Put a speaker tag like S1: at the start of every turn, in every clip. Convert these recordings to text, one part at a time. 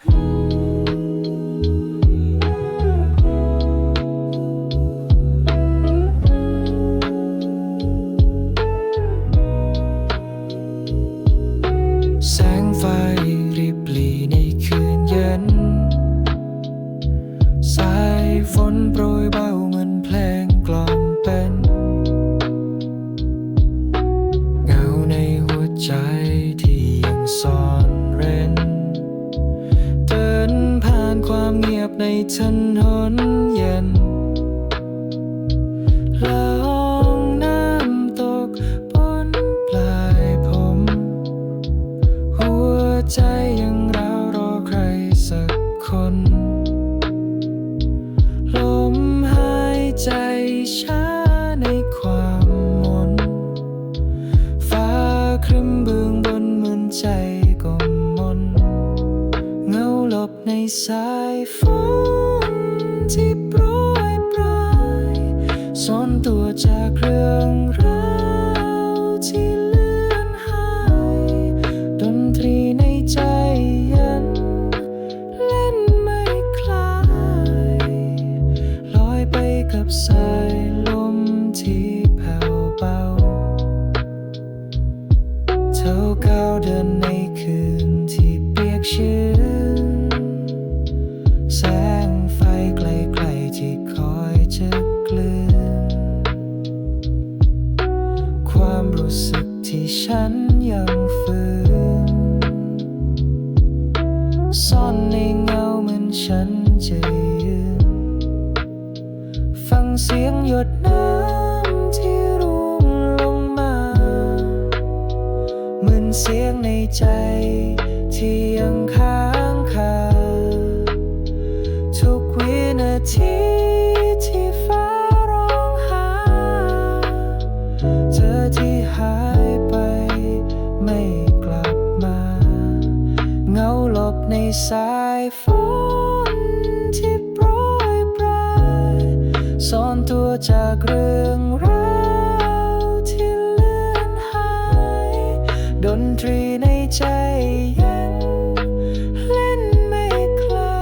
S1: แส ในถนหนเย็นลองน้ำตกบนปลายผม หัวใจยัง สายฝนที่โปรยปลายซ่อนตัวจากเรื่องราวที่เลือนหาย ดนตรีในใจย็นเล่นไม่คลายลอยไปกับสายลมที่แผ่วเบาเท่าก้าวเดินใน สึกที่ฉันยังฝืนซ่อนในเงาเหมือนฉันจะยืนฟังเสียงหยดน้ำที่ร่วงลงมาเหมือนเสียงในใจที่ยังค้างคาทุกวินาที ในสายฝนที่โปรยปลายซ่อนตัวจากเรื่องราวที่เลือนหาย ดนตรีในใจย็นเล่นไม่คลา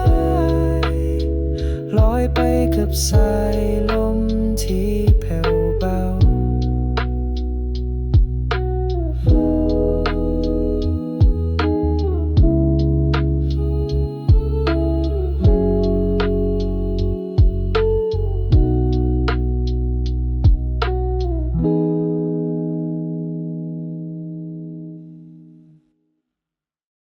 S1: ยลอยไปกับสายลม